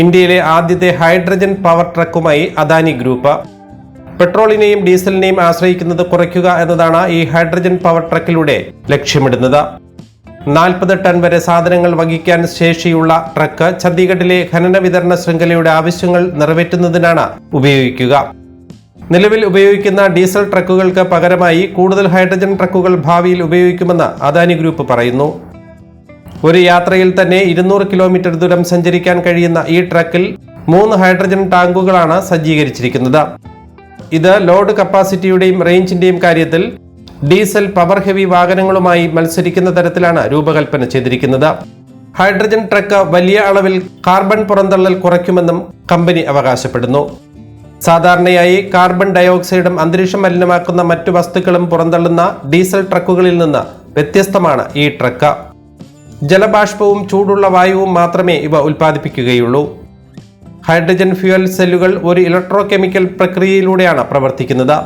ഇന്ത്യയിലെ ആദ്യത്തെ hydrogen power ട്രക്കുമായി അദാനി ഗ്രൂപ്പ്. പെട്രോളിനെയും ഡീസലിനെയും ആശ്രയിക്കുന്നത് കുറയ്ക്കുക എന്നതാണ് ഈ ഹൈഡ്രജൻ പവർ ട്രക്കിലൂടെ ലക്ഷ്യമിടുന്നത്. നാൽപ്പത് ടൺ വരെ സാധനങ്ങൾ വഹിക്കാൻ ശേഷിയുള്ള ട്രക്ക് ഛത്തീഗഡിലെ ഖനന വിതരണ ശൃംഖലയുടെ ആവശ്യങ്ങൾ നിറവേറ്റുന്നതിനാണ് ഉപയോഗിക്കുക. നിലവിൽ ഉപയോഗിക്കുന്ന ഡീസൽ ട്രക്കുകൾക്ക് പകരമായി കൂടുതൽ ഹൈഡ്രജൻ ട്രക്കുകൾ ഭാവിയിൽ ഉപയോഗിക്കുമെന്ന് അദാനി ഗ്രൂപ്പ് പറയുന്നു. ഒരു യാത്രയിൽ തന്നെ ഇരുന്നൂറ് കിലോമീറ്റർ ദൂരം സഞ്ചരിക്കാൻ കഴിയുന്ന ഈ ട്രക്കിൽ മൂന്ന് ഹൈഡ്രജൻ ടാങ്കുകളാണ് സജ്ജീകരിച്ചിരിക്കുന്നത്. ഇത് ലോഡ് കപ്പാസിറ്റിയുടെയും റേഞ്ചിന്റെയും കാര്യത്തിൽ ഡീസൽ പവർ ഹെവി വാഹനങ്ങളുമായി മത്സരിക്കുന്ന തരത്തിലാണ് രൂപകൽപ്പന ചെയ്തിരിക്കുന്നത്. ഹൈഡ്രജൻ ട്രക്ക് വലിയ അളവിൽ കാർബൺ പുറന്തള്ളൽ കുറയ്ക്കുമെന്നും കമ്പനി അവകാശപ്പെടുന്നു. സാധാരണയായി കാർബൺ ഡയോക്സൈഡും അന്തരീക്ഷം മലിനമാക്കുന്ന മറ്റു വസ്തുക്കളും പുറന്തള്ളുന്ന ഡീസൽ ട്രക്കുകളിൽ നിന്ന് വ്യത്യസ്തമാണ് ഈ ട്രക്ക്. ജലബാഷ്പവും ചൂടുള്ള വായുവും മാത്രമേ ഇവ ഉൽപ്പാദിപ്പിക്കുകയുള്ളൂ. ഹൈഡ്രജൻ ഫ്യൂവൽ സെല്ലുകൾ ഒരു ഇലക്ട്രോ കെമിക്കൽ പ്രക്രിയയിലൂടെയാണ് പ്രവർത്തിക്കുന്നത്.